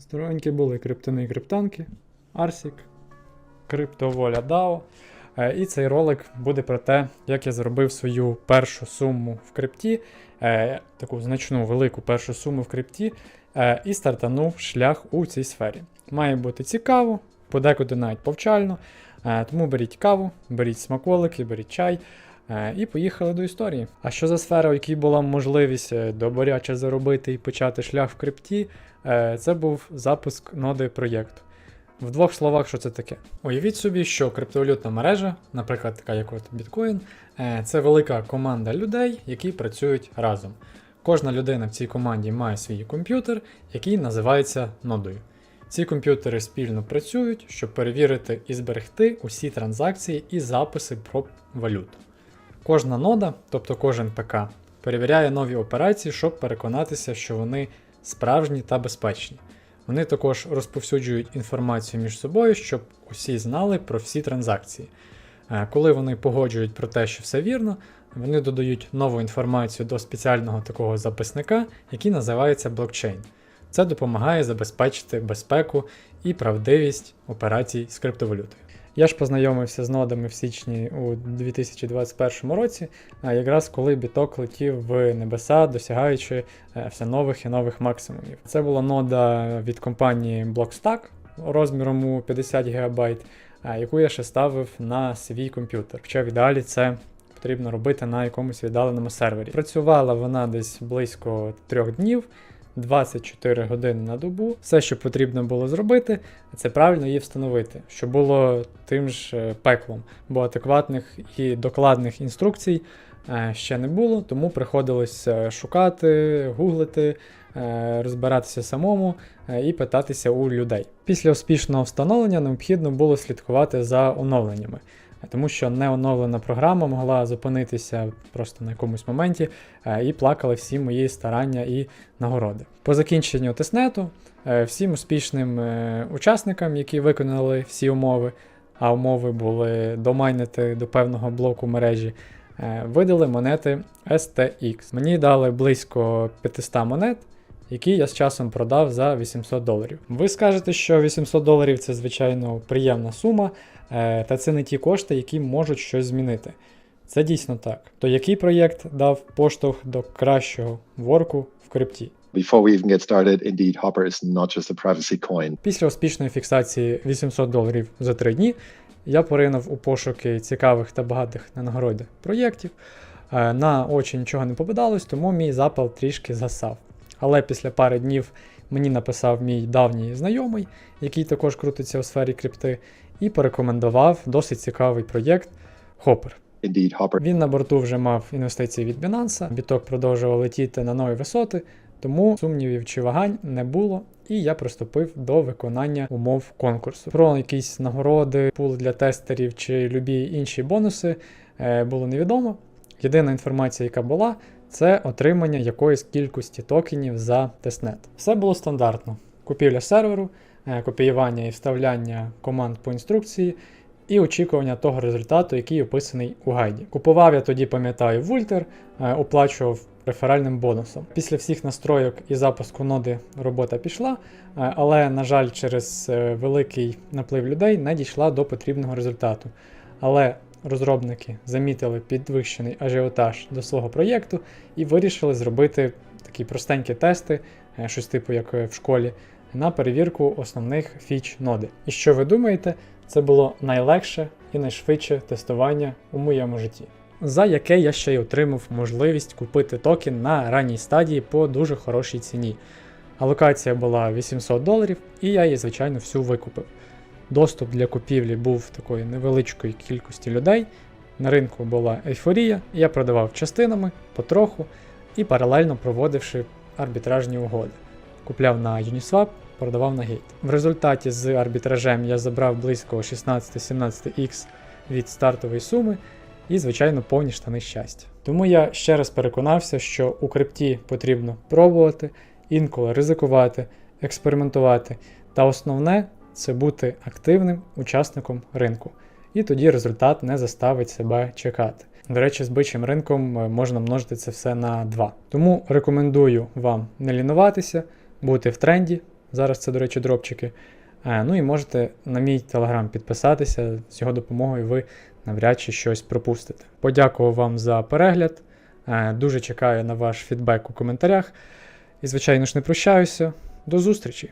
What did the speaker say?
Здоровенькі були криптони і криптанки, Арсік, Криптоволя DAO. Е, І цей ролик буде про те, як я заробив свою першу суму в крипті, е, таку значну велику першу суму в крипті, е, і стартанув шлях у цій сфері. Має бути цікаво, подекуди навіть повчально. Тому беріть каву, беріть смаколики, беріть чай. Е, І поїхали до історії. А що за сфера, у якій була можливість е, доборяче заробити і почати шлях в крипті? Е, Це був запуск ноди проєкту. В двох словах, що це таке? Уявіть собі, що криптовалютна мережа, наприклад, така як от е, це велика команда людей, які працюють разом. Кожна людина в цій команді має свій комп'ютер, який називається нодою. Ці комп'ютери спільно працюють, щоб перевірити і зберегти усі транзакції і записи про валюту. Кожна нода, тобто кожен ПК, перевіряє нові операції, щоб переконатися, що вони справжні та безпечні. Вони також розповсюджують інформацію між собою, щоб усі знали про всі транзакції. Е, Коли вони погоджують про те, що все вірно, вони додають нову інформацію до спеціального такого записника, який називається блокчейн. Це допомагає забезпечити безпеку і правдивість операцій з криптовалютою. Я ж познайомився з нодами в січні у 2021 році, якраз коли біток летів в небеса, досягаючи е, все нових і нових максимумів. Це була нода від компанії Blockstack розміром у 50 ГБ, яку я ще ставив на свій комп'ютер. Хоча в ідеалі це потрібно робити на якомусь віддаленому сервері. Працювала вона десь близько трьох днів. 24 години на добу. Все, що потрібно було зробити, це правильно її встановити, що було тим ж е, пеклом, бо адекватних і докладних інструкцій е, ще не було, тому приходилось е, шукати, гуглити, розбиратися самому і питатися у людей. Після успішного встановлення необхідно було слідкувати за оновленнями. Тому що неоновлена програма могла зупинитися просто на якомусь моменті е, і плакали всі мої старання і нагороди. По закінченню тестнету е, всім успішним е, учасникам, які виконали всі умови, а умови були домайнити до певного блоку мережі, видали монети STX. Мені дали близько 500 монет. Які я з часом продав за 800 доларів. Ви скажете, що 800 доларів це звичайно приємна сума, е, та це не ті кошти, які можуть щось змінити. Це дійсно так. То який проєкт дав поштовх до кращого ворку в крипті? Before we even get started, indeed, Hopper is not just a privacy coin. Після успішної фіксації 800 доларів за 3 дні я поринув у пошуки цікавих та багатих на нагороди проєктів. Е, На очі нічого не попадалось, тому мій запал трішки згасав. Але після пари днів мені написав мій давній знайомий, який також крутиться у сфері крипти, і порекомендував досить цікавий проєкт Hopper. Indeed, Hopper Він на борту вже мав інвестиції від Binance, біток продовжував летіти на нові висоти, тому сумнівів чи вагань не було, і я приступив до виконання умов конкурсу. Про якісь нагороди, пул для тестерів чи любі інші бонуси е, було невідомо. Єдина інформація, яка була, це отримання якоїсь кількості токенів за тестнет. Все було стандартно: купівля серверу, е, копіювання і вставляння команд по інструкції, і очікування того результату, який описаний у гайді. Купував я тоді, пам'ятаю, Вультер, е, оплачував реферальним бонусом. Після всіх настройок і запуску ноди робота пішла, е, але, на жаль, через великий наплив людей не дійшла до потрібного результату. Але розробники замітили підвищений ажіотаж до свого проєкту і вирішили зробити такі простенькі тести, е, щось типу як е, в школі, на перевірку основних фіч ноди. І що ви думаєте, це було найлегше і найшвидше тестування у моєму житті, за яке я ще й отримав можливість купити токен на ранній стадії по дуже хорошій ціні. Алокація була 800 доларів, і я її, звичайно, всю викупив. Доступ для купівлі був такої невеличкої кількості людей. На ринку була ейфорія, я продавав частинами, потроху і паралельно проводивши арбітражні угоди. Купляв на Uniswap, продавав на гейт. В результаті з арбітражем я забрав близько 16-17х від стартової суми і, звичайно, повні штани щастя. Тому я ще раз переконався, що у крипті потрібно пробувати, інколи ризикувати, експериментувати. Та основне це бути активним учасником ринку. І тоді результат не заставить себе чекати. До речі, з бичим ринком е, можна множити це все на 2. Тому рекомендую вам не лінуватися, бути в тренді, Зараз це, до речі, дропчики. Е, ну і можете на мій телеграм підписатися. З його допомогою ви навряд чи щось пропустите. Подякував вам за перегляд. Е, дуже чекаю на ваш фідбек у коментарях. І, звичайно ж, не прощаюся. До зустрічі!